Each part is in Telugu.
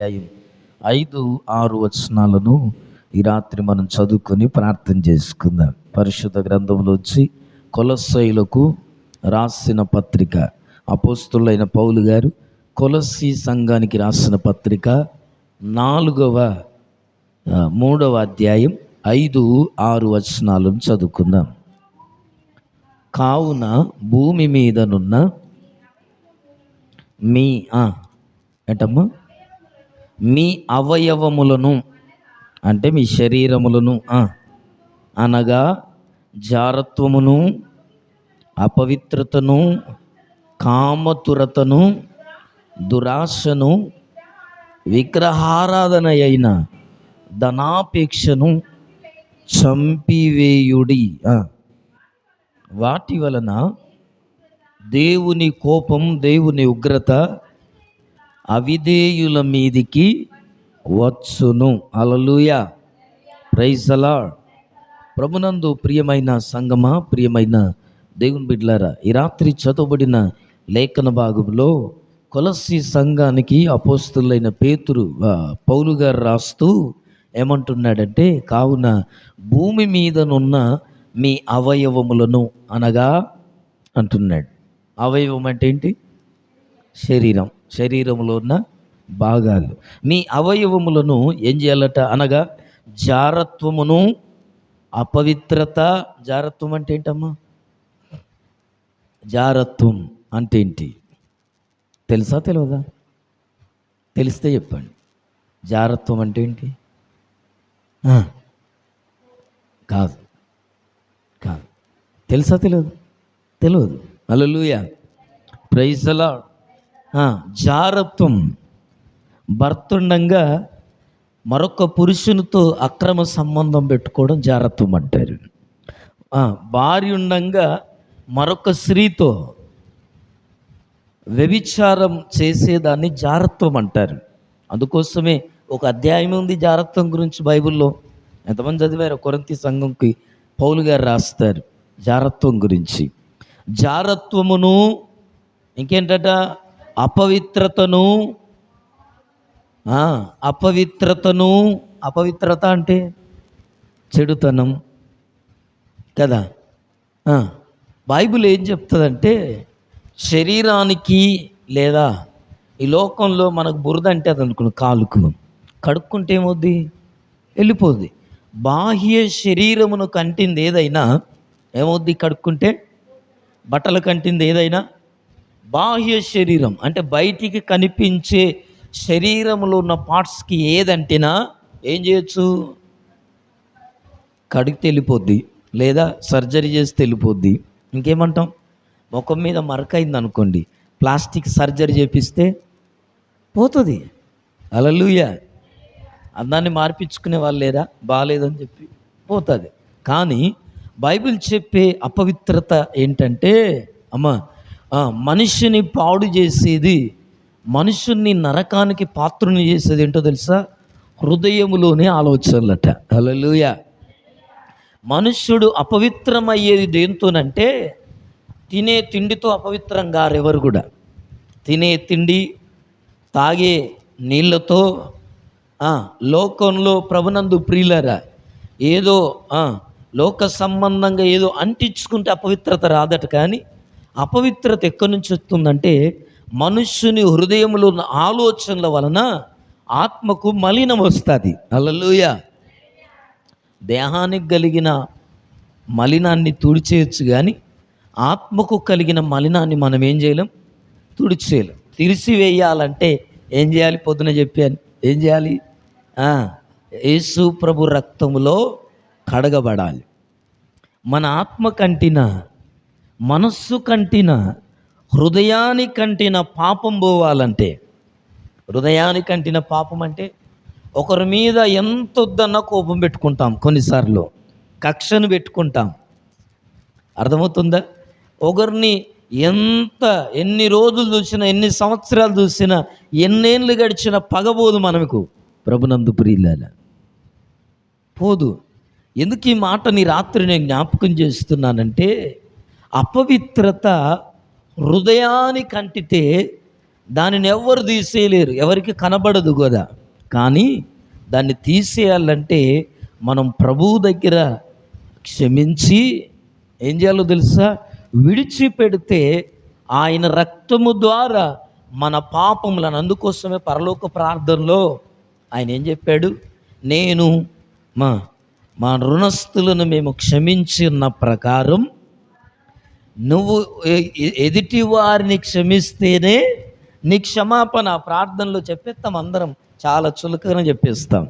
అధ్యాయం ఐదు ఆరు వచనాలను ఈ రాత్రి మనం చదువుకొని ప్రార్థన చేసుకుందాం. పరిశుద్ధ గ్రంథంలోంచి కొలసైలకు రాసిన పత్రిక. అపోస్తులైన పౌలు గారు కొలసి సంఘానికి రాసిన పత్రిక నాలుగవ మూడవ అధ్యాయం ఐదు ఆరు వచనాలను చదువుకుందాం. కావున భూమి మీదనున్న మీ ఏటమ్మా? మీ అవయవములను అంటే మీ శరీరములను అనగా జారత్వమును అపవిత్రతను కామతురతను దురాశను విగ్రహారాధన అయిన ధనాపేక్షను చంపివేయుడి వాటి వలన దేవుని కోపం దేవుని ఉగ్రత అవిధేయుల మీదికి వచ్చును. అలలుయ ప్రైజలా ప్రభునందు ప్రియమైన సంగమా ప్రియమైన దేవుని బిడ్లారా ఈ రాత్రి చదవబడిన లేఖన భాగంలో కొలసి సంఘానికి అపోస్తులైన పేతురు పౌలు గారు రాస్తూ ఏమంటున్నాడంటే కావున భూమి మీదనున్న మీ అవయవములను అనగా అంటున్నాడు. అవయవం అంటే ఏంటి? శరీరం. శరీరంలో ఉన్న భాగాలు. మీ అవయవములను ఏం చేయాలట? అనగా జారత్వమును అపవిత్రత జారత్వం అంటే ఏంటమ్మా? జారత్వం అంటే ఏంటి? తెలుసా తెలియదా తెలిస్తే చెప్పండి. జారత్వం అంటే ఏంటి? కాదు. కాదు. తెలుసా తెలియదు తెలియదు అలలుయ ప్రైజలా జారత్వం భర్తుండంగా మరొక పురుషునితో అక్రమ సంబంధం పెట్టుకోవడం జారత్వం అంటారు. భార్య ఉండంగా మరొక స్త్రీతో వ్యభిచారం చేసేదాన్ని జారత్వం అంటారు. అందుకోసమే ఒక అధ్యాయం ఉంది జారత్వం గురించి బైబిల్లో. ఎంతమంది చదివారు కొరంతి సంఘంకి పౌలు గారు రాస్తారు జారత్వం గురించి. జారత్వమును ఇంకేంటట? అపవిత్రతను అపవిత్రతను అపవిత్రత అంటే చెడుతనం కదా? బైబిల్ ఏం చెప్తుందంటే శరీరానికి లేదా ఈ లోకంలో మనకు బురద అంటే అది అనుకున్న కాలుకు. కడుక్కుంటే ఏమవుద్ది? వెళ్ళిపోద్ది. బాహ్య శరీరమును కంటింది ఏదైనా ఏమవుద్ది? కడుక్కుంటే బట్టలు కంటింది ఏదైనా బాహ్య శరీరం అంటే బయటికి కనిపించే శరీరంలో ఉన్న పార్ట్స్కి ఏదంటేనా ఏం చేయొచ్చు? కడుగు తెలిపోద్ది లేదా సర్జరీ చేస్తే తెలిపోద్ది. ఇంకేమంటాం? ముఖం మీద మరకైంది అనుకోండి ప్లాస్టిక్ సర్జరీ చేపిస్తే పోతుంది. అలలుయ అందాన్ని మార్పించుకునే వాళ్ళు లేరా? బాగాలేదని చెప్పి పోతుంది. కానీ బైబిల్ చెప్పే అపవిత్రత ఏంటంటే అమ్మ మనిషిని పాడు చేసేది మనుషుల్ని నరకానికి పాత్రుని చేసేది ఏంటో తెలుసా? హృదయములోనే ఆలోచనలట. హల్లెలూయ. మనుష్యుడు అపవిత్రమయ్యేది దేంతోనంటే తినే తిండితో అపవిత్రం గారెవరు కూడా. తినే తిండి తాగే నీళ్ళతో లోకంలో ప్రభునందు ప్రియులరా ఏదో లోక సంబంధంగా ఏదో అంటించుకుంటే అపవిత్రత రాదట కానీ అపవిత్రత ఎక్కడి నుంచి వస్తుందంటే మనుష్యుని హృదయంలో ఉన్న ఆలోచనల వలన ఆత్మకు మలినం వస్తుంది. అల్లలోయ దేహానికి కలిగిన మలినాన్ని తుడిచేయచ్చు కానీ ఆత్మకు కలిగిన మలినాన్ని మనం ఏం చేయలేం? తుడిచేయలేం. తీసివేయాలంటే ఏం చేయాలి? పొద్దున చెప్పాను. ఏం చేయాలి? యేసు ప్రభు రక్తములో కడగబడాలి. మన ఆత్మ కంటిన మనస్సు కంటిన హృదయాని కంటిన పాపం పోవాలంటే హృదయాని కంటిన పాపం అంటే ఒకరి మీద ఎంత వద్దన్నా కోపం పెట్టుకుంటాం కొన్నిసార్లు. కక్షను పెట్టుకుంటాం. అర్థమవుతుందా? ఒకరిని ఎంత ఎన్ని రోజులు చూసినా ఎన్ని సంవత్సరాలు చూసినా ఎన్నేళ్ళు గడిచిన పగబోదు మనకు. ప్రభునందు ప్రియులాల పోదు. ఎందుకు ఈ మాటని రాత్రి నేను జ్ఞాపకం చేస్తున్నానంటే అపవిత్రత హృదయానికి అంటితే దానిని ఎవ్వరు తీసేయలేరు. ఎవరికి కనబడదు కదా కానీ దాన్ని తీసేయాలంటే మనం ప్రభువు దగ్గర క్షమించి ఏం చేయాలో తెలుసా? విడిచిపెడితే ఆయన రక్తము ద్వారా మన పాపములను అందుకోసమే పరలోక ప్రార్థనలో ఆయన ఏం చెప్పాడు? నేను మా మా రుణస్థులను మేము క్షమించిన ప్రకారం నువ్వు ఎ- ఎదుటి వారిని క్షమిస్తేనే నీ క్షమాపణ ప్రార్థనలో చెప్పేస్తాం అందరం. చాలా చులకన చెప్పేస్తాం.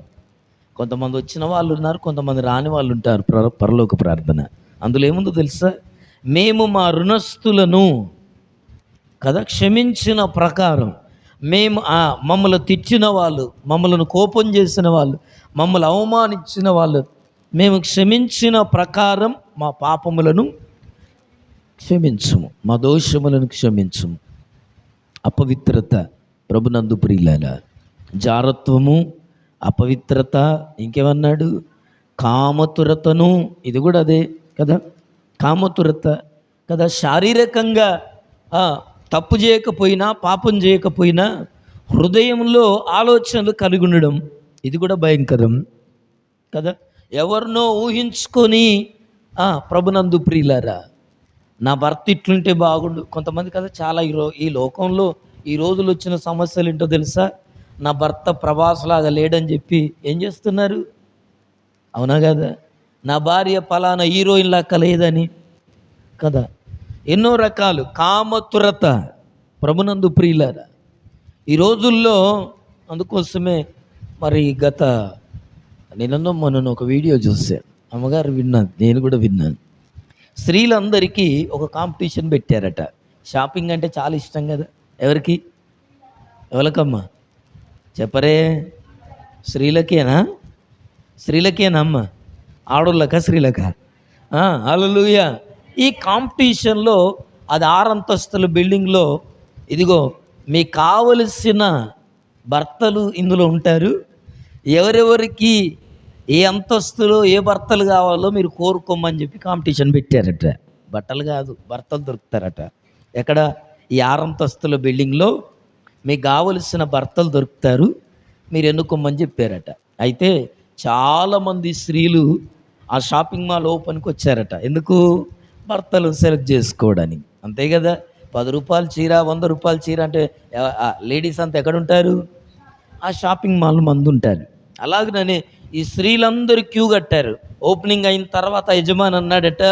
కొంతమంది వచ్చిన వాళ్ళు ఉన్నారు కొంతమంది రాని వాళ్ళు ఉంటారు ప్ర- పరలోక ప్రార్థన. అందులో ఏముందో తెలుసా? మేము మా రుణస్థులను కదా క్షమించిన ప్రకారం మేము మమ్మల్ని తిట్టిన వాళ్ళు మమ్మల్ని కోపం చేసిన వాళ్ళు మమ్మల్ని అవమానించిన వాళ్ళు మేము క్షమించిన ప్రకారం మా పాపములను క్షమించము. మా దోషములను క్షమించము. అపవిత్రత ప్రభునందు ప్రియులాల జారత్వము అపవిత్రత ఇంకేమన్నాడు? కామతురతను ఇది కూడా అదే కదా? కామతురత కదా? శారీరకంగా తప్పు చేయకపోయినా పాపం చేయకపోయినా హృదయంలో ఆలోచనలు కలిగి ఉండడం ఇది కూడా భయంకరం కదా? ఎవరినో ఊహించుకొని ప్రభునందు ప్రియులారా నా భర్త ఇట్లుంటే బాగుండు. కొంతమంది కదా చాలా ఈ రో ఈ లోకంలో ఈ రోజులు వచ్చిన సమస్యలు ఏంటో తెలుసా? నా భర్త ప్రభాస్లాగా లేడని చెప్పి ఏం చేస్తున్నారు? అవునా కదా? నా భార్య ఫలానా హీరోయిన్ లాక్క లేదని. కదా? ఎన్నో రకాలు. కామతురత ప్రభునందు ప్రియులారా. ఈ రోజుల్లో అందుకోసమే మరి గత నిన్న మొన్న ఒక వీడియో చూశాను. అమ్మగారు విన్నాను నేను కూడా విన్నాను. స్త్రీలందరికీ ఒక కాంపిటీషన్ పెట్టారట. షాపింగ్ అంటే చాలా ఇష్టం కదా. ఎవరికి? ఎవరికమ్మా? చెప్పరే. స్త్రీలకేనా? స్త్రీలకేనా అమ్మ? ఆడోళ్ళక స్త్రీలక? అలలుయ ఈ కాంపిటీషన్లో అది ఆరంతస్తుల బిల్డింగ్లో ఇదిగో మీకు కావలసిన భర్తలు ఇందులో ఉంటారు. ఎవరెవరికి ఏ అంతస్తులో ఏ భర్తలు కావాలో మీరు కోరుకోమని చెప్పి కాంపిటీషన్ పెట్టారట. బట్టలు కాదు భర్తలు దొరుకుతారట. ఎక్కడ? ఈ ఆరంతస్తుల బిల్డింగ్లో మీకు కావలసిన భర్తలు దొరుకుతారు మీరు ఎన్నుకోమని చెప్పారట. అయితే చాలామంది స్త్రీలు ఆ షాపింగ్ మాల్ ఓపెన్కి వచ్చారట. ఎందుకు? భర్తలు సెలెక్ట్ చేసుకోవడానికి. అంతే కదా? పది రూపాయల చీర వంద రూపాయల చీర అంటే లేడీస్ అంతా ఎక్కడ ఉంటారు? ఆ షాపింగ్ మాల్ మందు ఉంటారు అలాగనే ఈ స్త్రీలందరూ క్యూ కట్టారు. ఓపెనింగ్ అయిన తర్వాత యజమాని అన్నాడట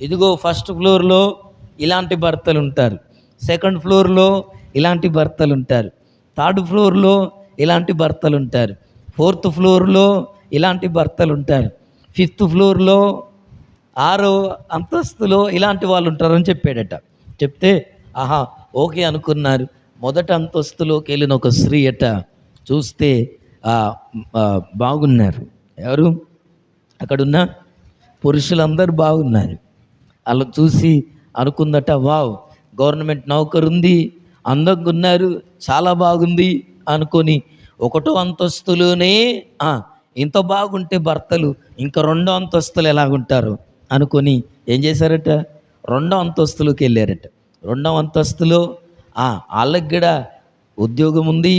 ఇదిగో ఫస్ట్ ఫ్లోర్లో ఇలాంటి భర్తలు ఉంటారు. సెకండ్ ఫ్లోర్లో ఇలాంటి భర్తలు ఉంటారు. థర్డ్ ఫ్లోర్లో ఇలాంటి భర్తలు ఉంటారు. ఫోర్త్ ఫ్లోర్లో ఇలాంటి భర్తలు ఉంటారు. ఫిఫ్త్ ఫ్లోర్లో ఆరో అంతస్తులో ఇలాంటి వాళ్ళు ఉంటారని చెప్పాడట. చెప్తే ఆహా ఓకే అనుకున్నారు. మొదట అంతస్తులోకి వెళ్ళిన ఒక స్త్రీ అట చూస్తే బాగున్నారు. ఎవరు? అక్కడున్న పురుషులందరూ బాగున్నారు. అలా చూసి అనుకుందట వావ్ గవర్నమెంట్ నౌకరు ఉంది అందంగా ఉన్నారు చాలా బాగుంది అనుకొని ఒకటో అంతస్తులోనే ఇంత బాగుంటే భర్తలు ఇంకా రెండో అంతస్తులు ఎలాగుంటారు? అనుకొని ఏం చేశారట? రెండో అంతస్తులోకి వెళ్ళారట. రెండో అంతస్తులో వాళ్ళకి కూడా ఉద్యోగం ఉంది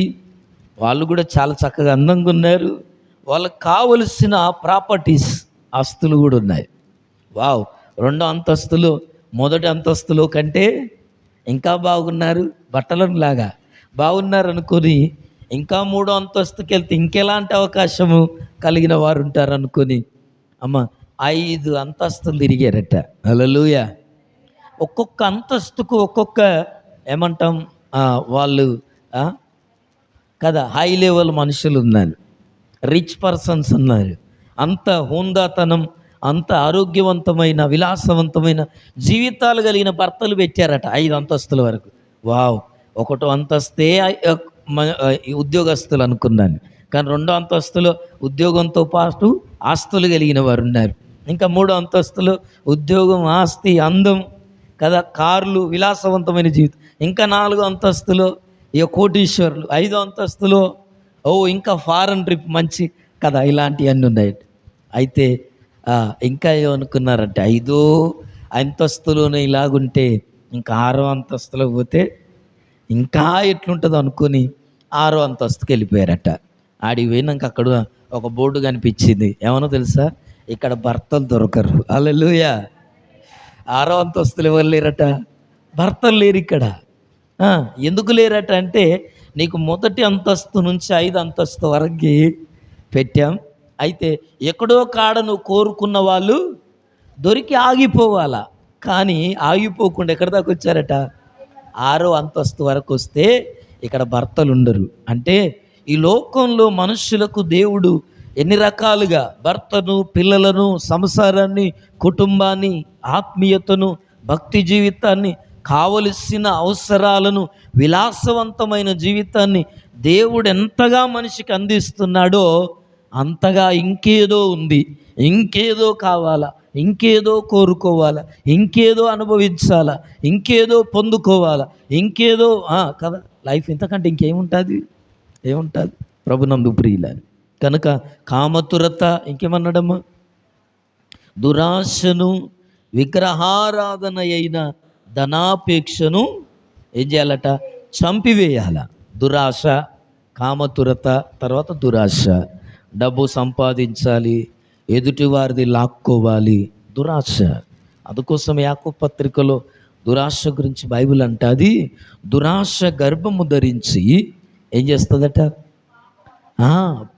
వాళ్ళు కూడా చాలా చక్కగా అందంగా ఉన్నారు. వాళ్ళకి కావలసిన ప్రాపర్టీస్ ఆస్తులు కూడా ఉన్నాయి. వావ్! రెండో అంతస్తులు మొదటి అంతస్తులో కంటే ఇంకా బాగున్నారు బట్టలను లాగా బాగున్నారు అనుకొని ఇంకా మూడో అంతస్తుకి వెళ్తే ఇంకెలాంటి అవకాశము కలిగిన వారు ఉంటారు అనుకొని అమ్మ ఐదు అంతస్తులు తిరిగారట. అలలుయ ఒక్కొక్క అంతస్తుకు ఒక్కొక్క ఏమంటాం వాళ్ళు కదా హై లెవెల్ మనుషులు ఉన్నారు. రిచ్ పర్సన్స్ ఉన్నారు. అంత హోందాతనం అంత ఆరోగ్యవంతమైన విలాసవంతమైన జీవితాలు కలిగిన భర్తలు పెట్టారట ఐదు అంతస్తుల వరకు. వావ్! ఒకటో అంతస్తే ఉద్యోగస్తులు అనుకున్నాను. కానీ రెండో అంతస్తులో ఉద్యోగంతో పాటు ఆస్తులు కలిగిన వారు ఉన్నారు. ఇంకా మూడో అంతస్తులో ఉద్యోగం ఆస్తి అందం కదా కార్లు విలాసవంతమైన జీవితం. ఇంకా నాలుగో అంతస్తులో ఇక కోటీశ్వరులు ఐదో అంతస్తులో ఓ ఇంకా ఫారెన్ ట్రిప్ మంచి కదా ఇలాంటివన్నీ ఉన్నాయి. అయితే ఇంకా ఏమనుకున్నారంటే ఐదో అంతస్తులోనే ఇలాగుంటే ఇంకా ఆరో అంతస్తులో పోతే ఇంకా ఎట్లుంటుందో అనుకొని ఆరో అంతస్తుకి వెళ్ళిపోయారట. ఆడికి పోయినాక అక్కడ ఒక బోర్డు కనిపించింది. ఏమనో తెలుసా? ఇక్కడ భర్తలు దొరకరు. అల్లెలుయా ఆరో అంతస్తులు ఎవరు లేరట? భర్తలు లేరు ఇక్కడ. ఎందుకు లేరట అంటే నీకు మొదటి అంతస్తు నుంచి ఐదు అంతస్తు వరకు పెట్టాం. అయితే ఎక్కడో కాడను కోరుకున్న వాళ్ళు దొరికి ఆగిపోవాలా. కానీ ఆగిపోకుండా ఎక్కడి దాకా వచ్చారట? ఆరో అంతస్తు వరకు వస్తే ఇక్కడ భర్తలు ఉండరు. అంటే ఈ లోకంలో మనుషులకు దేవుడు ఎన్ని రకాలుగా భర్తను పిల్లలను సంసారాన్ని కుటుంబాన్ని ఆత్మీయతను భక్తి జీవితాన్ని కావలసిన అవసరాలను విలాసవంతమైన జీవితాన్ని దేవుడు ఎంతగా మనిషికి అందిస్తున్నాడో అంతగా ఇంకేదో ఉంది. ఇంకేదో కావాలా? ఇంకేదో కోరుకోవాలా? ఇంకేదో అనుభవించాలా? ఇంకేదో పొందుకోవాలా? ఇంకేదో కదా? లైఫ్ ఇంతకంటే ఇంకేముంటుంది? ఏముంటుంది? ప్రభునందు ప్రియులని కనుక కామతురత ఇంకేమన్నాడమ్మా? దురాశను విగ్రహారాధన అయిన ధనాపేక్షను ఏం చేయాలట? చంపివేయాల. దురాశ కామతురత తర్వాత దురాశ. డబ్బు సంపాదించాలి ఎదుటివారిది లాక్కోవాలి దురాశ. అందుకోసం యాకో పత్రికలో దురాశ గురించి బైబిల్ అంటది దురాశ గర్భము ధరించి ఏం చేస్తుందట?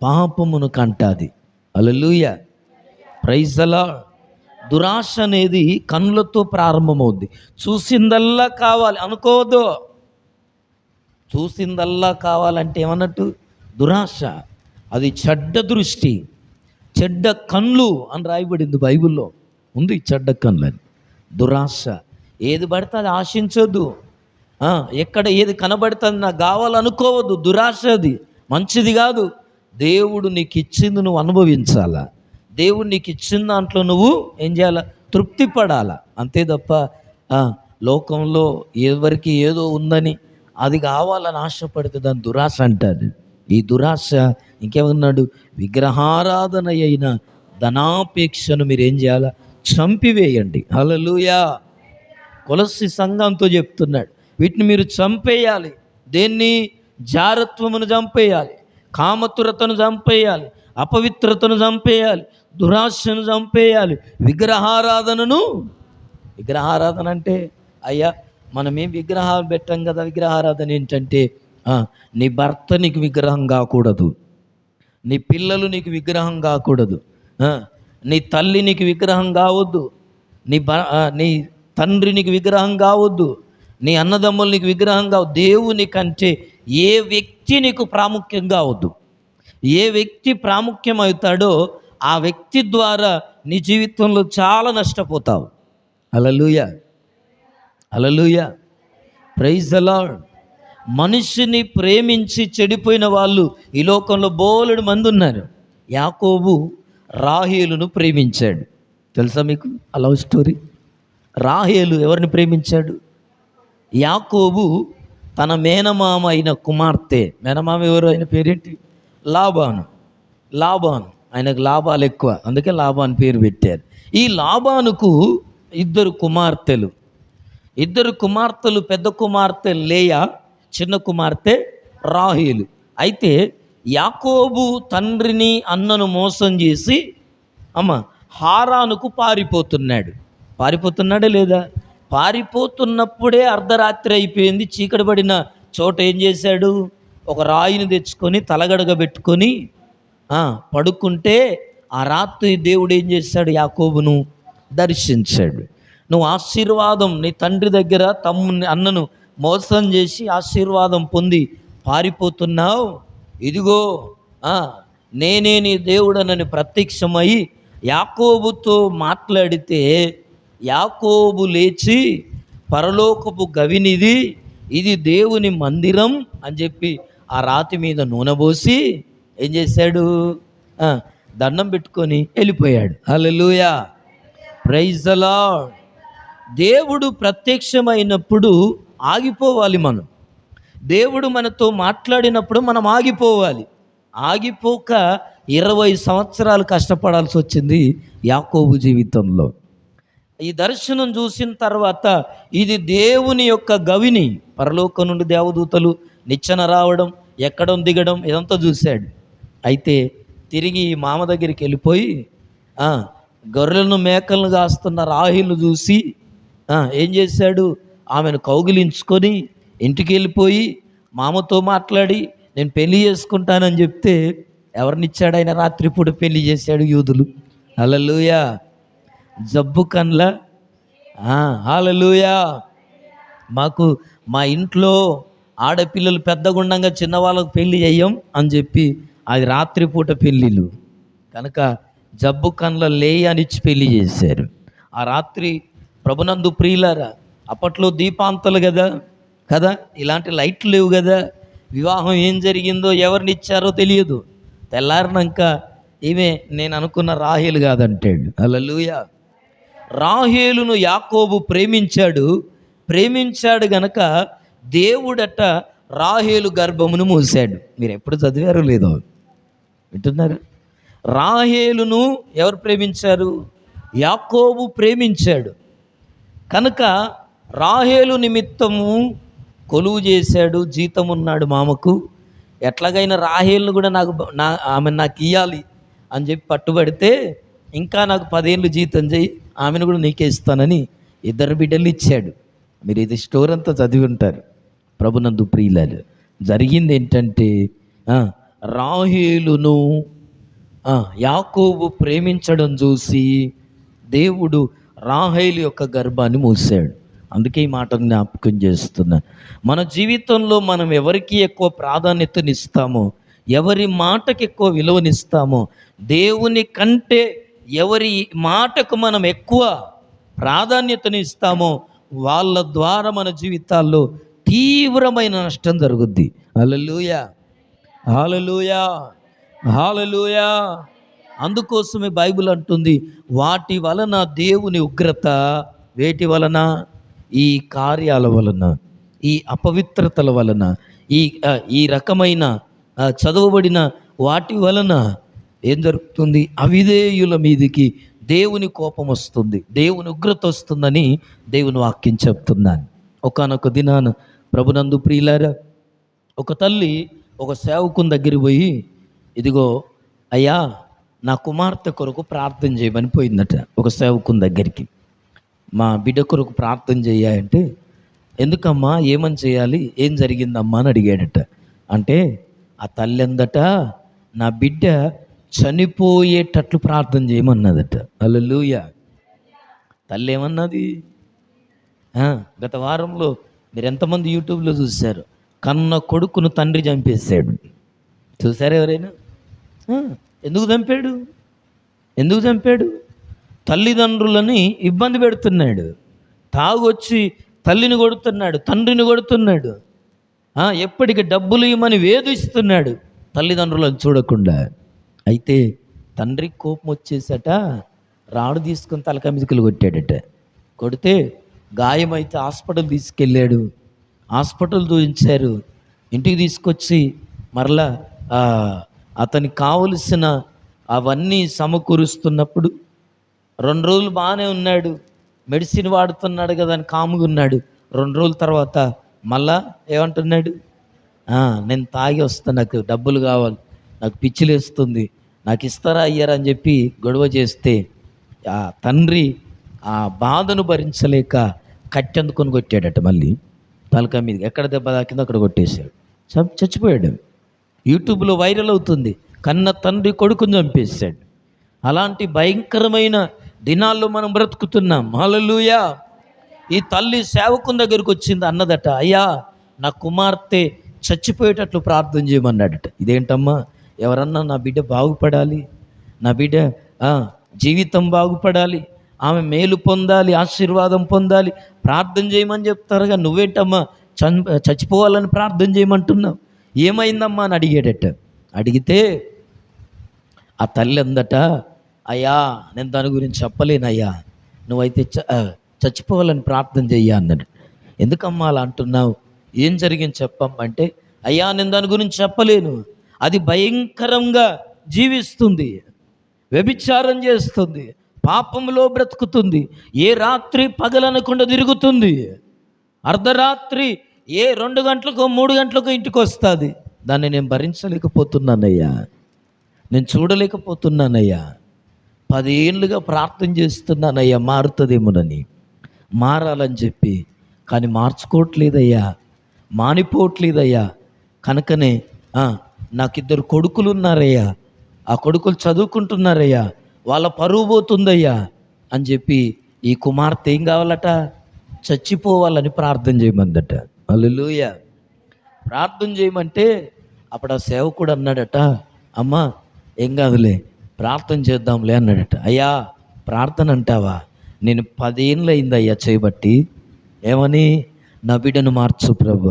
పాపమును కంటాది. అలలుయ ప్రైజలా దురాశ అనేది కన్నులతో ప్రారంభమవుద్ది. చూసిందల్లా కావాలి. అనుకోవద్దు. చూసిందల్లా కావాలంటే ఏమన్నట్టు? దురాశ. అది చెడ్డ దృష్టి. చెడ్డ కళ్ళు అని రాయబడింది బైబిల్లో. ఉంది చెడ్డ కళ్ళు అని దురాశ. ఏది పడితే అది ఆశించొద్దు. ఎక్కడ ఏది కనబడుతుంది నాకు కావాలనుకోవద్దు. దురాశ అది. మంచిది కాదు. దేవుడు నీకు ఇచ్చింది నువ్వు అనుభవించాలా? దేవుడు నీకు ఇచ్చిన దాంట్లో నువ్వు ఏం చేయాలా? తృప్తి పడాలా? అంతే తప్ప లోకంలో ఎవరికి ఏదో ఉందని అది కావాలని ఆశపడితే దాని దురాశ అంటారు. ఈ దురాశ ఇంకేమన్నాడు? విగ్రహారాధన అయిన ధనాపేక్షను మీరు ఏం చేయాలా? చంపివేయండి. హలలుయా కొలసి సంఘంతో చెప్తున్నాడు. వీటిని మీరు చంపేయాలి. దేన్ని? జారత్వమును చంపేయాలి. కామతురతను చంపేయాలి. అపవిత్రతను చంపేయాలి. దురాశను చంపేయాలి. విగ్రహారాధనను. విగ్రహారాధన అంటే అయ్యా మనమేం విగ్రహాలు పెట్టాం కదా విగ్రహారాధన ఏంటంటే నీ భర్త నీకు విగ్రహం కాకూడదు. నీ పిల్లలు నీకు విగ్రహం కాకూడదు. నీ తల్లి నీకు విగ్రహం కావద్దు. నీ బ నీ తండ్రి నీకు విగ్రహం కావద్దు. నీ అన్నదమ్ములు నీకు విగ్రహం కావద్దు. దేవుని కంటే ఏ వ్యక్తి నీకు ప్రాముఖ్యం కావద్దు. ఏ వ్యక్తి ప్రాముఖ్యం అవుతాడో ఆ వ్యక్తి ద్వారా నీ జీవితంలో చాలా నష్టపోతావు. అలలుయ అలలుయ ప్రైజ్ అలాడ్ మనిషిని ప్రేమించి చెడిపోయిన వాళ్ళు ఈ లోకంలో బోలెడు మంది ఉన్నారు. యాకోబు రాహేలును ప్రేమించాడు. తెలుసా మీకు? ఆ లవ్ స్టోరీ. రాహేలు ఎవరిని ప్రేమించాడు? యాకోబు తన మేనమామ అయిన కుమార్తె. మేనమామ ఎవరు? అయిన పేరేంటి? లాబాను. లాబాను. ఆయనకు లాభాలు ఎక్కువ. అందుకే లాభాన్ పేరు పెట్టారు. ఈ లాభానుకు ఇద్దరు కుమార్తెలు. ఇద్దరు కుమార్తెలు పెద్ద కుమార్తె లేయా చిన్న కుమార్తె రాహీలు. అయితే యాకోబు తండ్రిని అన్నను మోసం చేసి అమ్మ హారానుకు పారిపోతున్నాడు. పారిపోతున్నాడే లేదా? పారిపోతున్నప్పుడే అర్ధరాత్రి అయిపోయింది. చీకటి పడిన చోట ఏం చేశాడు? ఒక రాయిని తెచ్చుకొని తలగడగ పెట్టుకొని పడుకుంటే ఆ రాత్రి దేవుడు ఏం చేశాడు యాకోబును దర్శించాడు. నువ్వు ఆశీర్వాదం నీ తండ్రి దగ్గర తమ్ముని అన్నను మోసం చేసి ఆశీర్వాదం పొంది పారిపోతున్నావు? ఇదిగో నేనే నీ దేవుడనని ప్రత్యక్షమై యాకోబుతో మాట్లాడితే యాకోబు లేచి పరలోకపు గవినిది ఇది దేవుని మందిరం అని చెప్పి ఆ రాతి మీద నూనె పోసి ఏం చేశాడు? దండం పెట్టుకొని వెళ్ళిపోయాడు. అలలుయా ప్రైజ్ ద లార్డ్ దేవుడు ప్రత్యక్షమైనప్పుడు ఆగిపోవాలి మనం. దేవుడు మనతో మాట్లాడినప్పుడు మనం ఆగిపోవాలి. ఆగిపోక ఇరవై సంవత్సరాలు కష్టపడాల్సి వచ్చింది యాకోబు జీవితంలో. ఈ దర్శనం చూసిన తర్వాత ఇది దేవుని యొక్క గవిని పరలోకం నుండి దేవదూతలు నిచ్చెన రావడం ఎక్కడం దిగడం ఇదంతా చూశాడు. అయితే తిరిగి ఈ మామ దగ్గరికి వెళ్ళిపోయి గొర్రెలను మేకలను కాస్తున్న రాహిలు చూసి ఏం చేశాడు? ఆమెను కౌగిలించుకొని ఇంటికి వెళ్ళిపోయి మామతో మాట్లాడి నేను పెళ్ళి చేసుకుంటానని చెప్తే ఎవరినిచ్చాడు ఆయన రాత్రిపూట పెళ్ళి చేశాడు యూదులు? అలలుయా జబ్బు కన్ల. హాలలుయా మాకు మా ఇంట్లో ఆడపిల్లలు పెద్దగుండంగా చిన్నవాళ్ళకు పెళ్ళి చెయ్యం అని చెప్పి అది రాత్రిపూట పెళ్ళిళ్ళు. కనుక జబ్బు కండ్ల లేయి అనిచ్చి పెళ్ళి చేశారు. ఆ రాత్రి ప్రభునందు ప్రియులారా అప్పట్లో దీపాంతలు కదా కదా? ఇలాంటి లైట్లు లేవు కదా వివాహం ఏం జరిగిందో ఎవరినిచ్చారో తెలియదు. తెల్లారినాక ఈమె నేను అనుకున్న రాహేలు కాదంటాడు. అలలుయా రాహేలును యాకోబు ప్రేమించాడు. ప్రేమించాడు గనక దేవుడట రాహేలు గర్భమును మూసాడు. మీరు ఎప్పుడు చదివారో లేదో? వింటున్నారు? రాహేలును ఎవరు ప్రేమించారు? యాకోబు ప్రేమించాడు. కనుక రాహేలు నిమిత్తము కొలువు చేశాడు జీతం ఉన్నాడు మామకు. ఎట్లాగైనా రాహేలును కూడా నాకు నా ఆమె నాకు ఇవ్వాలి అని చెప్పి పట్టుబడితే ఇంకా నాకు పదేళ్ళు జీతం చేయి ఆమెను కూడా నీకే ఇస్తానని ఇద్దరు బిడ్డలు ఇచ్చాడు. మీరు ఇది స్టోర్ అంతా చదివి ఉంటారు. ప్రభునందు ప్రియులాలు జరిగింది ఏంటంటే రాహేలును యాకోబు ప్రేమించడం చూసి దేవుడు రాహేలు యొక్క గర్భాన్ని మూసాడు అందుకే ఈ మాట జ్ఞాపకం చేస్తున్నా. మన జీవితంలో మనం ఎవరికి ఎక్కువ ప్రాధాన్యతనిస్తామో ఎవరి మాటకి ఎక్కువ విలువనిస్తామో దేవుని కంటే ఎవరి మాటకు మనం ఎక్కువ ప్రాధాన్యతను ఇస్తామో వాళ్ళ ద్వారా మన జీవితాల్లో తీవ్రమైన నష్టం జరుగుద్ది. Alleluia hallelujah hallelujah. అందుకోసమే బైబిల్ అంటుంది వాటి వలన దేవుని ఉగ్రత వేటి వలన? ఈ కార్యాల వలన ఈ అపవిత్రతల వలన ఈ ఈ రకమైన చదవబడిన వాటి వలన ఏం జరుగుతుంది? అవిధేయుల మీదికి దేవుని కోపం వస్తుంది దేవుని ఉగ్రత వస్తుందని దేవుని వాక్యం చెప్తున్నాను. ఒకనొక దినాన ప్రభునందు ప్రియులారా ఒక తల్లి ఒక సేవకుని దగ్గరికి పోయి ఇదిగో అయ్యా నా కుమార్తె కొరకు ప్రార్థన చేయమని పోయిందట ఒక సేవకుని దగ్గరికి. మా బిడ్డ కొరకు ప్రార్థన చేయాలంటే ఎందుకమ్మా ఏమని చేయాలి ఏం జరిగిందమ్మా అని అడిగాడట. అంటే ఆ తల్లి అందట నా బిడ్డ చనిపోయేటట్లు ప్రార్థన చేయమన్నదట. అల్లూయ తల్లి ఏమన్నది గత వారంలో మీరు ఎంతమంది యూట్యూబ్లో చూశారు? కన్న కొడుకును తండ్రి చంపేశాడు చూసారా ఎవరైనా? ఎందుకు చంపాడు? ఎందుకు చంపాడు? తల్లిదండ్రులని ఇబ్బంది పెడుతున్నాడు. తాగొచ్చి తల్లిని కొడుతున్నాడు తండ్రిని కొడుతున్నాడు. ఎప్పటికి డబ్బులు ఇవ్వమని వేధిస్తున్నాడు. తల్లిదండ్రులను చూడకుండా. అయితే తండ్రికి కోపం వచ్చేసట రాడు తీసుకుని తలక కొట్టాడట. కొడితే గాయమైతే హాస్పిటల్ తీసుకెళ్ళాడు. హాస్పిటల్ దూరించారు ఇంటికి తీసుకొచ్చి మరలా అతనికి కావలసిన అవన్నీ సమకూరుస్తున్నప్పుడు రెండు రోజులు బాగానే ఉన్నాడు. మెడిసిన్ వాడుతున్నాడు కదా అని కాముగా ఉన్నాడు. రెండు రోజుల తర్వాత మళ్ళా ఏమంటున్నాడు? నేను తాగి వస్తా నాకు డబ్బులు కావాలి నాకు పిచ్చిలేస్తుంది నాకు ఇస్తారా అయ్యారా అని చెప్పి గొడవ చేస్తే ఆ తండ్రి ఆ బాధను భరించలేక కట్టెందుకొని కొట్టాడట మళ్ళీ. పలక మీద ఎక్కడ దెబ్బ తాకిందో అక్కడ కొట్టేశాడు. చ- చచ్చిపోయాడు. యూట్యూబ్లో వైరల్ అవుతుంది. కన్న తండ్రి కొడుకుని చంపేశాడు. అలాంటి భయంకరమైన దినాల్లో మనం బ్రతుకుతున్నాం. హలలుయా ఈ తల్లి సేవకుని దగ్గరికి వచ్చింది అన్నదట అయ్యా నా కుమార్తె చచ్చిపోయేటట్లు ప్రార్థన చేయమన్నాడట. ఇదేంటమ్మా? ఎవరన్నా నా బిడ్డ బాగుపడాలి? నా బిడ్డ జీవితం బాగుపడాలి? ఆమె మేలు పొందాలి ఆశీర్వాదం పొందాలి. ప్రార్థన చేయమని చెప్తారుగా నువ్వేంటమ్మా చం చచ్చిపోవాలని ప్రార్థన చేయమంటున్నావు? ఏమైందమ్మా అని అడిగాడట అడిగితే ఆ తల్లి అందట అయ్యా నేను దాని గురించి చెప్పలేనయ్యా. నువ్వైతే చ చచ్చిపోవాలని ప్రార్థన చెయ్యా అన్నాడు. ఎందుకమ్మా అలా అంటున్నావు? ఏం జరిగింది చెప్పమ్మంటే అయ్యా నేను దాని గురించి చెప్పలేను. అది భయంకరంగా జీవిస్తుంది వ్యభిచారం చేస్తుంది. పాపంలో బ్రతుకుతుంది. ఏ రాత్రి పగలనకుండా తిరుగుతుంది. అర్ధరాత్రి ఏ రెండు గంటలకు మూడు గంటలకు ఇంటికి వస్తుంది దాన్ని నేను భరించలేకపోతున్నానయ్యా. నేను చూడలేకపోతున్నానయ్యా. పదేళ్ళుగా ప్రార్థన చేస్తున్నానయ్యా మారుతుందేమోనని. మారాలని చెప్పి. కానీ మార్చుకోవట్లేదయ్యా. మానిపోవట్లేదయ్యా. కనుకనే నాకు ఇద్దరు కొడుకులు ఉన్నారయ్యా ఆ కొడుకులు చదువుకుంటున్నారయ్యా. వాళ్ళ పరువు పోతుందయ్యా అని చెప్పి ఈ కుమార్తె ఏం కావాలట? చచ్చిపోవాలని ప్రార్థన చేయమందట. అల్లుయ ప్రార్థన చేయమంటే అప్పుడు ఆ సేవకుడు అన్నాడట అమ్మా ఏం కాదులే ప్రార్థన చేద్దాంలే అన్నాడట. అయ్యా ప్రార్థన అంటావా? నేను పదేళ్ళు అయిందయ్యా చేయబట్టి. ఏమని? నా బిడ్డను మార్చు ప్రభు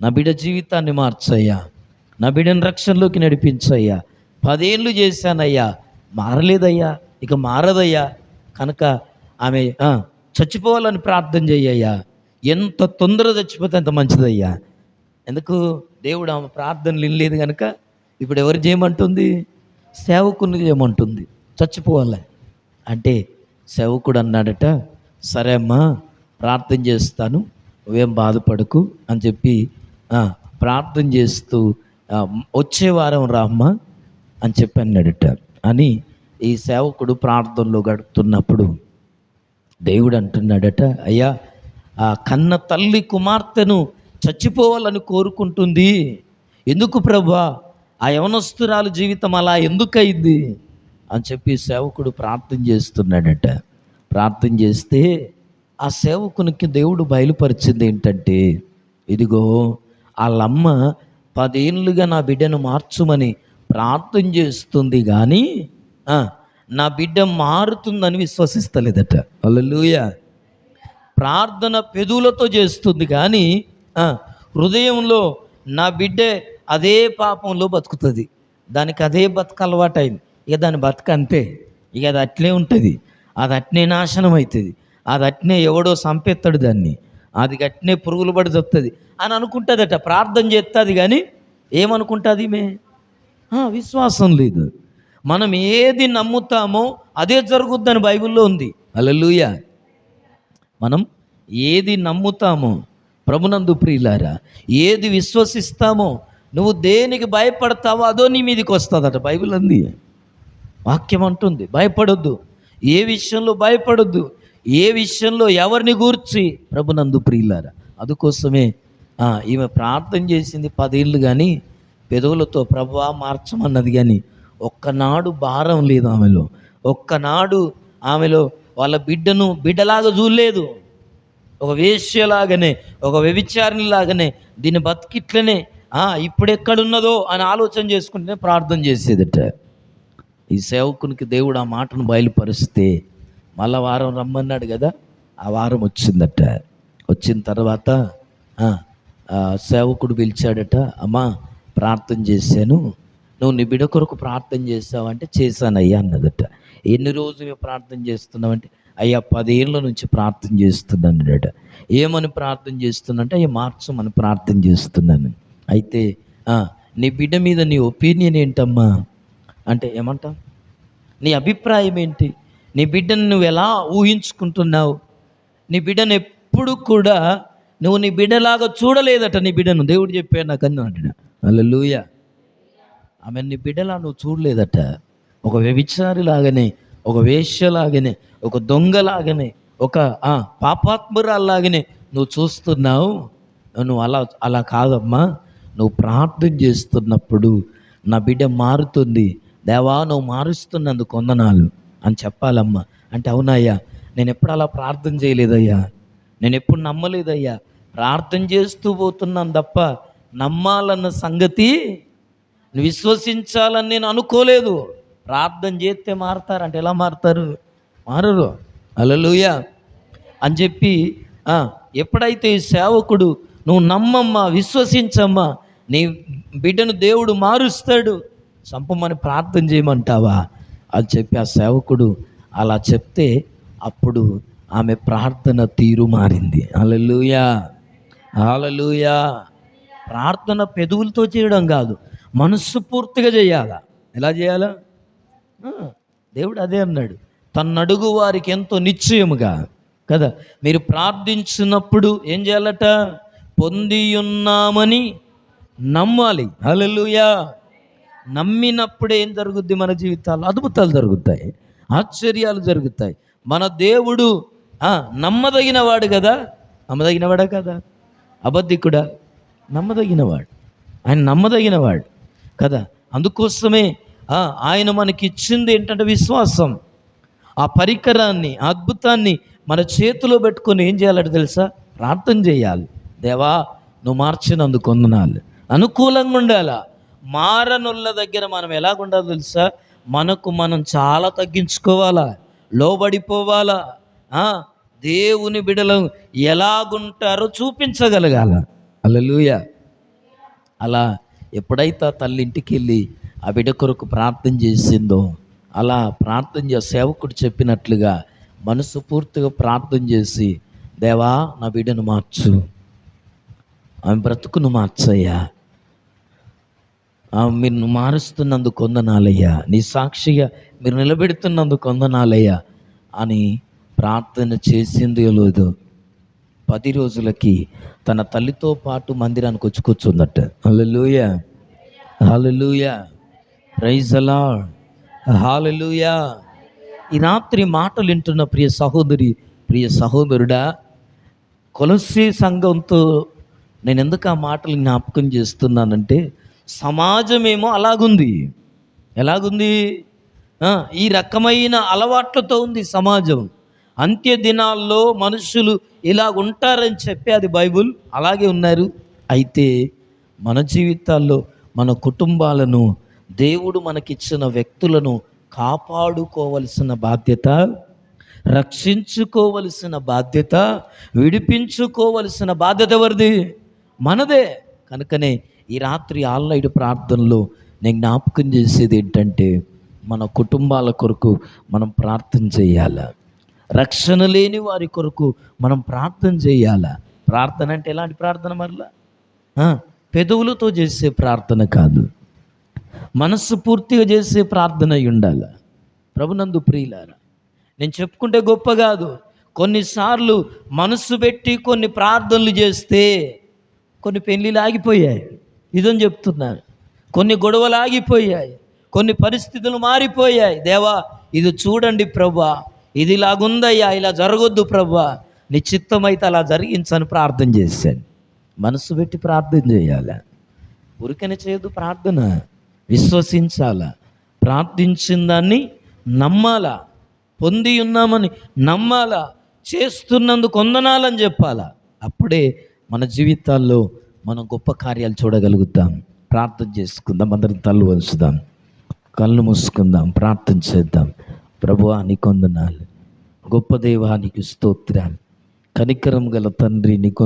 నా బిడ్డ జీవితాన్ని మార్చయ్యా. నా బిడ్డను రక్షణలోకి నడిపించయ్యా. పదేళ్ళు చేశానయ్యా. మారలేదయ్యా ఇక మారదయ్యా. కనుక ఆమె చచ్చిపోవాలని ప్రార్థన చెయ్యయ్యా. ఎంత తొందరగా చచ్చిపోతే అంత మంచిదయ్యా. ఎందుకు? దేవుడు ఆమె ప్రార్థన వినలేదు కనుక ఇప్పుడు ఎవరు చేయమంటుంది? సేవకుని చేయమంటుంది. చచ్చిపోవాలి. అంటే సేవకుడు అన్నాడట సరే అమ్మా ప్రార్థన చేస్తాను నువ్వేం బాధపడకు అని చెప్పి ప్రార్థన చేస్తూ వచ్చే వారం రా అమ్మా అని చెప్పి అన్నాడట. అని ఈ సేవకుడు ప్రార్థనలో గడుపుతున్నప్పుడు దేవుడు అంటున్నాడట అయ్యా ఆ కన్న తల్లి కుమార్తెను చచ్చిపోవాలని కోరుకుంటుంది. ఎందుకు ప్రభా? ఆ యవనస్తురాలు జీవితం అలా ఎందుకయింది? అని చెప్పి సేవకుడు ప్రార్థన చేస్తున్నాడట. ప్రార్థన చేస్తే ఆ సేవకునికి దేవుడు బయలుపరిచింది ఏంటంటే ఇదిగో వాళ్ళమ్మ పదేళ్ళుగా నా బిడ్డను మార్చుమని ప్రార్థన చేస్తుంది కానీ నా బిడ్డ మారుతుందని విశ్వసిస్తలేదట. అల్లెలూయా ప్రార్థన పెదువులతో చేస్తుంది కానీ హృదయంలో నా బిడ్డే అదే పాపంలో బతుకుతుంది. దానికి అదే బతుక అలవాటైంది. ఇక దాని బతుక అంతే. ఇక అది అట్లే ఉంటుంది. అది అట్నే నాశనం అవుతుంది అది అట్నే ఎవడో సంపెత్తాడు దాన్ని. అది అట్నే పురుగులు పడి చెప్తుంది అని అనుకుంటుందట. ప్రార్థన చేస్తుంది కానీ ఏమనుకుంటుంది మే? విశ్వాసం లేదు. మనం ఏది నమ్ముతామో అదే జరుగుద్దని బైబిల్లో ఉంది. అలలుయ మనం ఏది నమ్ముతామో ప్రభునందు ప్రియులారా ఏది విశ్వసిస్తామో నువ్వు దేనికి భయపడతావో అదో నీ మీదకి వస్తుందట బైబిల్ అంది వాక్యం అంటుంది భయపడొద్దు. ఏ విషయంలో భయపడొద్దు ఏ విషయంలో ఎవరిని గూర్చి ప్రభునందు ప్రియులారా. అందుకోసమే ఈమె ప్రార్థన చేసింది పదేళ్ళు కానీ పెదవులతో ప్రభా మార్చమన్నది కానీ ఒక్కనాడు భారం లేదు ఆమెలో. ఒక్కనాడు ఆమెలో వాళ్ళ బిడ్డను బిడ్డలాగా చూడలేదు. ఒక వేశ్యలాగానే ఒక వ్యభిచారిలాగానే దీని బతికిట్లనే ఇప్పుడు ఎక్కడున్నదో అని ఆలోచన చేసుకుంటే ప్రార్థన చేసేదట. ఈ సేవకునికి దేవుడు ఆ మాటను బయలుపరిస్తే మళ్ళా వారం రమ్మన్నాడు కదా ఆ వారం వచ్చిందట. వచ్చిన తర్వాత సేవకుడు పిలిచాడట అమ్మా ప్రార్థన చేశాను. నువ్వు నీ బిడ కొరకు ప్రార్థన చేసావంటే చేశానయ్యా అన్నదట. ఎన్ని రోజులు ప్రార్థన చేస్తున్నావంటే అయ్యా పదేళ్ళ నుంచి ప్రార్థన చేస్తున్నానట ఏమని ప్రార్థన చేస్తున్నంటే అయ్యా మార్చమని ప్రార్థన చేస్తున్నాను. అయితే నీ బిడ్డ మీద నీ ఒపీనియన్ ఏంటమ్మా? అంటే ఏమంటావు? నీ అభిప్రాయం ఏంటి? నీ బిడ్డను నువ్వు ఎలా ఊహించుకుంటున్నావు? నీ బిడ్డను ఎప్పుడు కూడా నువ్వు నీ బిడ్డలాగా చూడలేదట నీ బిడ్డను. దేవుడు చెప్పాడు నాకు అలా లూయ ఆమె నీ బిడ్డలా నువ్వు చూడలేదట. ఒక వ్యభిచారిలాగానే ఒక వేష్యలాగానే ఒక దొంగలాగానే ఒక ఆ, నువ్వు చూస్తున్నావు. నువ్వు అలా అలా కాదమ్మా. నువ్వు ప్రార్థన చేస్తున్నప్పుడు నా బిడ్డ మారుతుంది. దేవా నువ్వు మారుస్తున్నందుకు కొందనాలు అని చెప్పాలమ్మా. అంటే అవునయ్యా నేను ఎప్పుడు అలా ప్రార్థన చేయలేదయ్యా. నేను ఎప్పుడు నమ్మలేదయ్యా. ప్రార్థన చేస్తూ పోతున్నాను తప్ప నమ్మాలన్న సంగతి నువ్వు విశ్వసించాలని నేను అనుకోలేదు. ప్రార్థన చేస్తే మారుతారు అంటే ఎలా మారుతారు? మారరు. అలలుయ అని చెప్పి ఎప్పుడైతే సేవకుడు నువ్వు నమ్మమ్మా విశ్వసించమ్మా నీ బిడ్డను దేవుడు మారుస్తాడు చంపమని ప్రార్థన చేయమంటావా? అని చెప్పి ఆ సేవకుడు అలా చెప్తే అప్పుడు ఆమె ప్రార్థన తీరు మారింది. అలలుయా అలలుయా ప్రార్థన పెదవులతో చేయడం కాదు మనస్సు పూర్తిగా చేయాలా? ఎలా చేయాలా? దేవుడు అదే అన్నాడు తన్నడుగు వారికి ఎంతో నిశ్చయముగా. కదా మీరు ప్రార్థించినప్పుడు ఏం చేయాలట? పొంది ఉన్నామని నమ్మాలి. హల్లెలూయా. నమ్మినప్పుడు ఏం జరుగుద్ది మన జీవితాలు అద్భుతాలు జరుగుతాయి ఆశ్చర్యాలు జరుగుతాయి. మన దేవుడు నమ్మదగిన వాడు కదా? నమ్మదగిన వాడా కదా? అబద్ధికుడా? నమ్మదగినవాడు. ఆయన నమ్మదగినవాడు కదా? అందుకోసమే ఆయన మనకి ఇచ్చింది ఏంటంటే విశ్వాసం. ఆ పరికరాన్ని అద్భుతాన్ని మన చేతిలో పెట్టుకొని ఏం చేయాలంటే తెలుసా? ప్రార్థన చేయాలి. దేవా నువ్వు మార్చినందుకు వందనాలు. అనుకూలంగా ఉండాలా? మారనుల్ల దగ్గర మనం ఎలాగుండాలో తెలుసా? మనకు మనం చాలా తగ్గించుకోవాలా? లోబడిపోవాలా? దేవుని బిడలు ఎలాగుంటారో చూపించగలగాల. అలలుయ అలా ఎప్పుడైతే ఆ తల్లి ఇంటికి వెళ్ళి ఆ బిడ్డ కొరకు ప్రార్థన చేసిందో అలా ప్రార్థన చే సేవకుడు చెప్పినట్లుగా మనసు పూర్తిగా ప్రార్థన చేసి దేవా నా బిడ్డను మార్చు. ఆమె బ్రతుకును మార్చయ్యా. మీరు మారుస్తున్నందుకు కొందనాలయ్యా నీ సాక్షిగా మీరు నిలబెడుతున్నందుకు కొందనాలయ్యా అని ప్రార్థన చేసిందో లేదో పది రోజులకి తన తల్లితో పాటు మందిరానికి వచ్చి కూర్చుందట. హల్లెలూయ హల్లెలూయ ప్రైజ్ అలా హాలెలూయా ఈ రాత్రి మాటలు వింటున్న ప్రియ సహోదరి ప్రియ సహోదరుడా కొలసి సంఘంతో నేను ఎందుకు ఆ మాటలు జ్ఞాపకం చేస్తున్నానంటే సమాజమేమో అలాగుంది. ఎలాగుంది? ఈ రకమైన అలవాట్లతో ఉంది సమాజం. అంత్య దినాల్లో మనుషులు ఇలా ఉంటారని చెప్పి అది బైబుల్ అలాగే ఉన్నారు. అయితే మన జీవితాల్లో మన కుటుంబాలను దేవుడు మనకిచ్చిన వ్యక్తులను కాపాడుకోవలసిన బాధ్యత రక్షించుకోవలసిన బాధ్యత విడిపించుకోవలసిన బాధ్యత ఎవరిది? మనదే. కనుకనే ఈ రాత్రి ఆల్లైడు ప్రార్థనలో నేను జ్ఞాపకం చేసేది ఏంటంటే మన కుటుంబాల కొరకు మనం ప్రార్థన చేయాలి? రక్షణ లేని వారి కొరకు మనం ప్రార్థన చేయాలా? ప్రార్థన అంటే ఎలాంటి ప్రార్థన మరలా? పెదవులతో చేసే ప్రార్థన కాదు. మనస్సు పూర్తిగా చేసే ప్రార్థన అయి ఉండాలి? ప్రభునందు ప్రియులారా నేను చెప్పుకుంటే గొప్ప కాదు. కొన్నిసార్లు మనస్సు పెట్టి కొన్ని ప్రార్థనలు చేస్తే కొన్ని పెళ్ళిలు ఆగిపోయాయి ఇదని చెప్తున్నాను కొన్ని గొడవలు ఆగిపోయాయి. కొన్ని పరిస్థితులు మారిపోయాయి. దేవా ఇది చూడండి ప్రభా. ఇది ఇలాగుందయ్యా ఇలా జరగొద్దు ప్రభా. నీ చిత్తమైతే అలా జరిగించని ప్రార్థన చేశాను. మనసు పెట్టి ప్రార్థన చేయాలి? ఉరికని చేయదు ప్రార్థన. విశ్వసించాలా? ప్రార్థించిన దాన్ని నమ్మాలా? పొంది ఉన్నామని నమ్మాలా? చేస్తున్నందుకు వందనాలని చెప్పాలా? అప్పుడే మన జీవితాల్లో మనం గొప్ప కార్యాలు చూడగలుగుతాం. ప్రార్థన చేసుకుందాం అందరం తల్లు వంచుదాం కళ్ళు మూసుకుందాం ప్రార్థన చేద్దాం. ప్రభువా కొందనాలు. గొప్ప దేవానికి స్తోత్రాలు. కనికరం గల తండ్రి నీకు